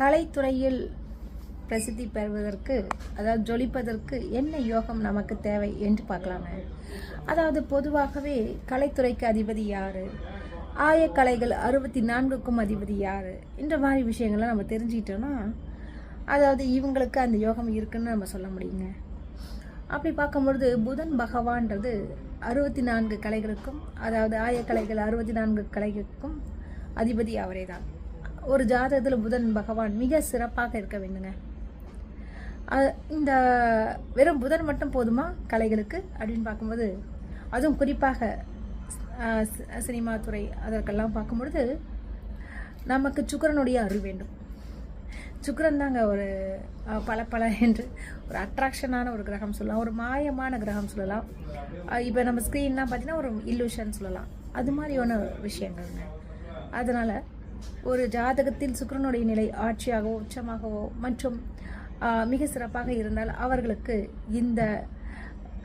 கலைத்துறையில் பிரசித்தி பெறுவதற்கு அதாவது ஜொலிப்பதற்கு என்ன யோகம் நமக்கு தேவை என்று பார்க்கலாங்க அதாவது பொதுவாகவே கலைத்துறைக்கு அதிபதி யார்? ஆயக்கலைகள் அறுபத்தி நான்குக்கும் அதிபதி யார்? இந்த மாதிரி விஷயங்கள்லாம் நம்ம தெரிஞ்சுக்கிட்டோன்னா அதாவது இவங்களுக்கு அந்த யோகம் இருக்குன்னு நம்ம சொல்ல முடியுங்க. அப்படி பார்க்கும்பொழுது புதன் பகவான்றது அறுபத்தி நான்கு கலைகளுக்கும் அதாவது ஆயக்கலைகள் அறுபத்தி நான்கு கலைகளுக்கும் அதிபதி அவரே தான். ஒரு ஜாதகத்தில் புதன் பகவான் மிக சிறப்பாக இருக்க வேண்டுங்க. இந்த வெறும் புதன் மட்டும் போதுமா கலைகளுக்கு அப்படின்னு பார்க்கும்போது அதுவும் குறிப்பாக சினிமா துறை அதற்கெல்லாம் பார்க்கும்பொழுது நமக்கு சுக்கரனுடைய அருள் வேண்டும். சுக்கரன் தாங்க ஒரு பல பல என்று ஒரு அட்ராக்ஷனான ஒரு கிரகம் சொல்லலாம். ஒரு மாயமான கிரகம் சொல்லலாம். இப்போ நம்ம ஸ்க்ரீன்லாம் பார்த்தீங்கன்னா ஒரு இல்லூஷன் சொல்லலாம். அது மாதிரியான விஷயங்கள்ங்க. அதனால் ஒரு ஜாதகத்தில் சுக்கரனுடைய நிலை ஆட்சியாகவோ உச்சமாகவோ மற்றும் மிக சிறப்பாக இருந்தால் அவர்களுக்கு இந்த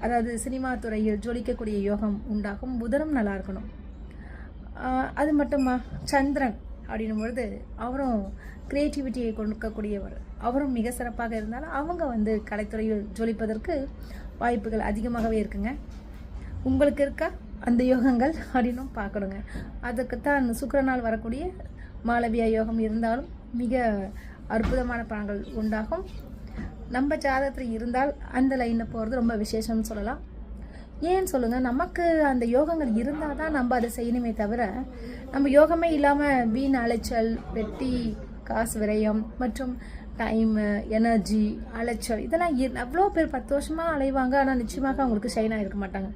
அதாவது சினிமா துறையில் ஜொலிக்கக்கூடிய யோகம் உண்டாகும். புதனும் நல்லா இருக்கணும். அது மட்டுமா? சந்திரன் அப்படின்னும் பொழுது அவரும் கிரியேட்டிவிட்டியை கொடுக்கக்கூடியவர். அவரும் மிக சிறப்பாக இருந்தாலும் அவங்க வந்து கலைத்துறையில் ஜொலிப்பதற்கு வாய்ப்புகள் அதிகமாகவே இருக்குங்க. உங்களுக்கு இருக்கா அந்த யோகங்கள் அப்படின்னும் பார்க்கணுங்க. அதுக்குத்தான் சுக்கரனால் வரக்கூடிய மாளவியா யோகம் இருந்தாலும் மிக அற்புதமான பலன்கள் உண்டாகும். நம்ம ஜாதகத்தில் இருந்தால் அந்த லைனில் போகிறது ரொம்ப விசேஷம்னு சொல்லலாம். ஏன்னு சொல்லுங்கள் நமக்கு அந்த யோகங்கள் இருந்தால் தான் நம்ம அதை செய்யணுமே தவிர நம்ம யோகமே இல்லாமல் வீண் அலைச்சல் வெட்டி காசு விரயம் மற்றும் டைமு எனர்ஜி அலைச்சல் இதெல்லாம் இரு- அவ்வளோ பேர் பத்து வருஷமாக அலைவாங்க. ஆனால் நிச்சயமாக அவங்களுக்கு ஷைனாக இருக்க மாட்டாங்க.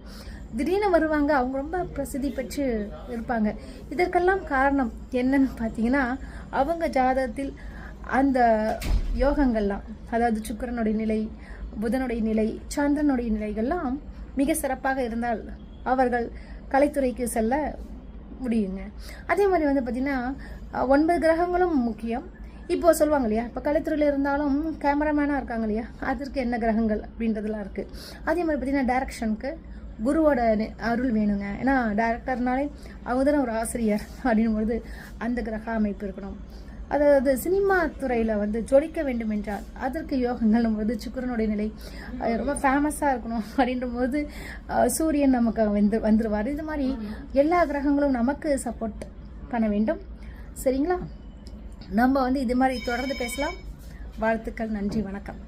திடீர்னு வருவாங்க அவங்க ரொம்ப பிரசித்தி பெற்று இருப்பாங்க. இதற்கெல்லாம் காரணம் என்னன்னு பார்த்தீங்கன்னா அவங்க ஜாதகத்தில் அந்த யோகங்கள்லாம் அதாவது சுக்கிரனுடைய நிலை புதனுடைய நிலை சந்திரனுடைய நிலைகள்லாம் மிக சிறப்பாக இருந்தால் அவர்கள் கலைத்துறைக்கு செல்ல முடியுங்க. அதே மாதிரி வந்து பார்த்திங்கன்னா ஒன்பது கிரகங்களும் முக்கியம். இப்போ சொல்லுவாங்க இல்லையா இப்போ கலைத்துறையில் இருந்தாலும் கேமராமேனாக இருக்காங்க இல்லையா அதற்கு என்ன கிரகங்கள் அப்படின்றதுலாம் இருக்குது அதே மாதிரி பார்த்திங்கன்னா டைரக்ஷனுக்கு குருவோட அருள் வேணுங்க. ஏன்னா டைரக்டர்னாலே அவங்க தானே ஒரு ஆசிரியர் அப்படின்னும்போது அந்த கிரக அமைப்பு இருக்கணும். அதாவது சினிமா துறையில் வந்து ஜொலிக்க வேண்டும் என்றால் அதற்கு யோகங்கள் போது சுக்கிரனுடைய நிலை அது ரொம்ப ஃபேமஸாக இருக்கணும் அப்படின்ற போது சூரியன் நமக்கு வந்து வந்துருவார். இது மாதிரி எல்லா கிரகங்களும் நமக்கு சப்போர்ட் பண்ண வேண்டும். சரிங்களா? நம்ம வந்து இது மாதிரி தொடர்ந்து பேசலாம். வாழ்த்துக்கள் நன்றி வணக்கம்.